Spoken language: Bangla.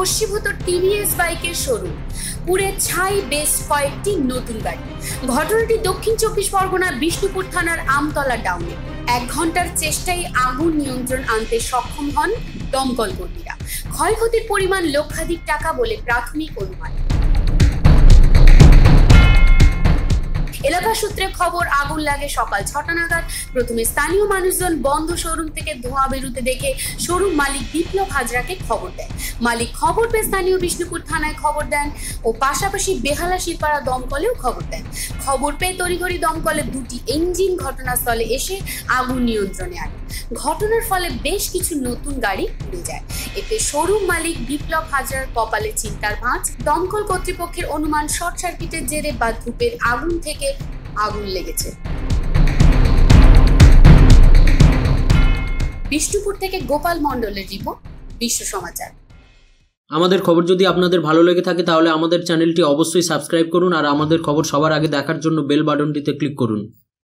বাষ্পীভূত টিভিএস বাইকের শোরুম। পুরে ছাই বেশ কয়েকটি নতুন গাড়ি। ঘটনাটি দক্ষিণ চব্বিশ পরগনার বিষ্ণুপুর থানার আমতলা টাউনে এক ঘণ্টার চেষ্টায় আগুন নিয়ন্ত্রণ আনতে সক্ষম হন দমকল কর্মীরা। ক্ষয়ক্ষতির পরিমাণ লক্ষাধিক টাকা বলে প্রাথমিক অনুমান। সূত্রে খবর, আগুন লাগে সকাল ছটা নাগাদ। প্রথমে স্থানীয় মানুষজন বন্ধ শোরুম থেকে ধোঁয়া বেরুতে দেখে শোরুম মালিক বিপ্লব হাজরাকে খবর দেয়। মালিক খবর পেয়ে স্থানীয় বিষ্ণুপুর থানায় খবর দেন ও পাশাপাশি বেহালা শিরপাড়া দমকলেও খবর দেন। খবর পেয়ে তড়িঘড়ি দমকলের দুটি ইঞ্জিন ঘটনাস্থলে এসে আগুন নিয়ন্ত্রণে আনে। ঘটনার ফলে বেশ কিছু নতুন গাড়ি উড়ে যায়। এতে শোরুম মালিক বিপ্লব হাজার কপালে চিন্তার ভাঁজ। দমকল কর্তৃপক্ষের অনুমান শর্ট সার্কিটের জেরে বা ধূপের আগুন থেকে আগুন লেগেছে। বিষ্ণুপুর থেকে গোপাল মণ্ডলের রিপোর্ট, বিশ্ব সমাচার। আমাদের খবর যদি আপনাদের ভালো লেগে থাকে তাহলে আমাদের চ্যানেলটি অবশ্যই সাবস্ক্রাইব করুন আর আমাদের খবর সবার আগে দেখার জন্য বেল বাটনটিতে ক্লিক করুন।